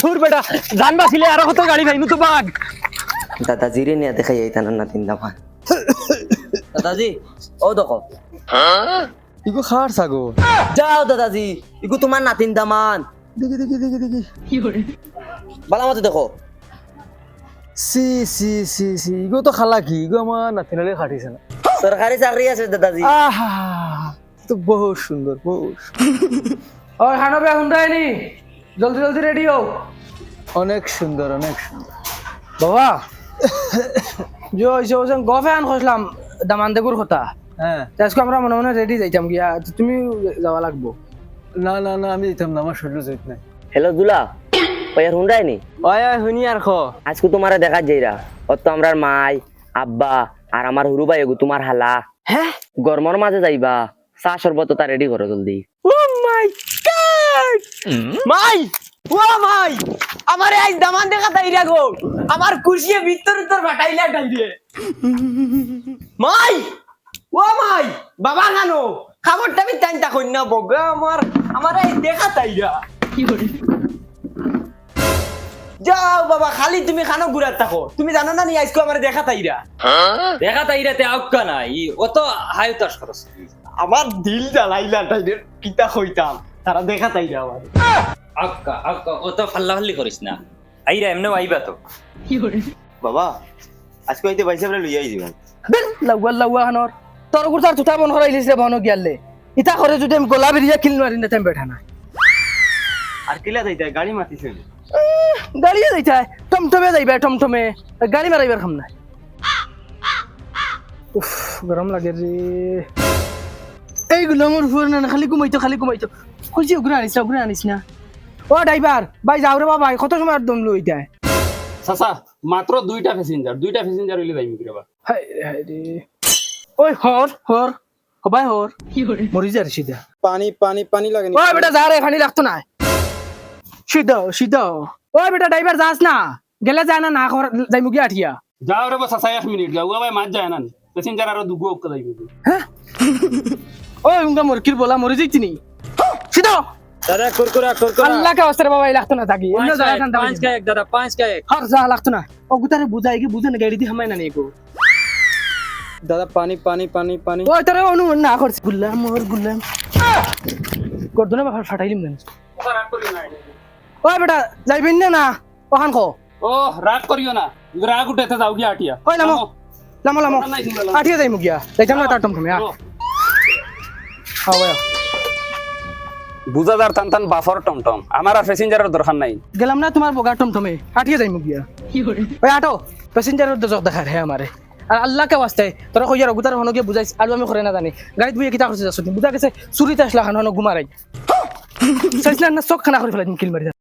ঠুর বেটা জান বাঁচিলে আর কত গাড়ি ভাই তো বাঘ দাদাজি রে নিয়ে দেখাই এই তানার নাতিন দামান দাদাজি ও দেখো। ইগো খার সাগো যাও দাদাজি ইগো তোমার নাতিন দামান। দেখি দেখি দেখি দেখি। কি করে বালা মতো দেখো। সি সি সি সি ইগো তো খালা কি? ইগো আমার নাতিনালে খাটিছে না। সরকারি চাকরি আছে দাদাজি। আহা তো বহুত সুন্দর বহুত আর হানবে হুন্ডাইনি জলদি জলদি রেডি হও। অনেক সুন্দর অনেক সুন্দর। বাবা যে হইছে ওজন গফে আন খসলাম দামান দেগুর কথা। হ্যাঁ। আজকে আমরা মনে মনে রেডি যাইতাম গিয়া। তুমি যাওয়া লাগবো? না না না আমি না আমার শরীর জৈত নাই। হ্যালো দুলা। ওয়ার হুন্ডাই নি? ওই শুনি আর খ। আজকে তোমারে দেখা যাইরা। অত আমরার মাই আব্বা আর আমার হুরু ভাই তোমার হালা। হ্যাঁ? গরমর মাঝে যাইবা। চা সর্বত তা রেডি করো জলদি। ও মাই গড আমারে আজ দামান দেখা তাইরা গো। আমার কুরসিয়ে ভিতর বাটাইলা ডাইরে। মাই ও মাই, বাবা খাবারটা আমি কই না আমার আমার এই দেখা তাইরা যাও বাবা, খালি তুমি খানো ঘুরার থাকো তুমি জানো না নি আজকে আমার দেখা তাইরা দেখা তাইরাতে আউকা না ই অত হায়তাস খরচ আমার দিল জ্বালাইলা তাইদের কিতা হইতাম তারা দেখা তাইরা আমার আউকা আউকা অত ফাল্লা ফাল্লি করিস না। আইরা এমনি আইবা তো। বাবা আজকে হইতে বলে লইয়াই দিবেন বেল লাগুয়া লাগুয়া খানোর তোর গুর তার তুতা মন হরাইলিস রে বনো গিয়ালে। ইতা করে যদি আমি গোলা বেরিয়া কিল মারি না তেম বেঠা না আর কিলা যাইতে গাড়ি মাতিছেন গাড়িয়ে যাইতা টমটমে যাইবা টমটমে। গাড়ি মারাইবার খাম না উফ গরম লাগে রে এইগুলো আমার উপর না খালি ঘুমাইতো খালি ঘুমাইতো। কইছি ওগুলো আনিস না ওগুলো আনিস না। ও ড্রাইভার ভাই যাও রে বাবা কত সময় আর দম লইতা চাচা মাত্র দুইটা প্যাসেঞ্জার দুইটা প্যাসেঞ্জার হইলে যাইমি কি রে হাই হাই রে ওই হর হর হবাই হর মরি যা রে সিধা পানি পানি পানি লাগে ওই বেটা যা রে পানি লাগতো না সিধা সিধা ওই বেটা ড্রাইভার যাস না। গেলে যায় না না খর যাই মুগি আঠিয়া। যাও রে চাচা এক মিনিট যাও। ভাই মাছ যায় না প্যাসেঞ্জার আরও দুগো যাইবে ওই উঙ্গা মুরকির বলা মরে যাইতি নি? সিধা! দাদা কুরকুরা কুরকুরা আল্লাহ কে অস্ত্র বাবা লাগতো না থাকি। এমনি যায় ঠান্ডা পাঁচ কা এক দাদা পাঁচ কা এক। হর যা লাগতো না। ও গুতারে বুঝাই কি বুঝে না গাড়ি দি হামাই না নিগো দাদা পানি পানি পানি পানি। ওই তোরে অনু না করছি। গুল্লাম মোর গুল্লাম গর্দনে বাবা ফাটাইলিম না ওই বেটা যাইবেন না না। ওখান কো। ও রাগ করিও না। রাগ উঠেতে যাও গিয়া আটিয়া। নামো লামো। লামো। নাই শুনলাম। আঠিয়া যাই মুগিয়া যাইতাম না তার টমটমে আ। বুঝা যার টান টান বাফর টমটম। আমার আর প্যাসেঞ্জারের দরকার নাই। গেলাম না তোমার বগা টমটমে। আঠিয়া যাই মুগিয়া ওই আটো প্যাসেঞ্জারের দজক দেখার হে আমারে আর আল্লাহকে ওয়াস্তে তোরা কইয়া রগুতার হনো গিয়ে বুঝাইছ আর আমি করে না জানি গাড়িত বুয়ে কিতা করছিস যাচ্ছ বুঝা গেছে চুরিতে আসলা খান হন ঘুমারাই চাইছিলাম না চোখ খানা করে ফেলাই কিল মারি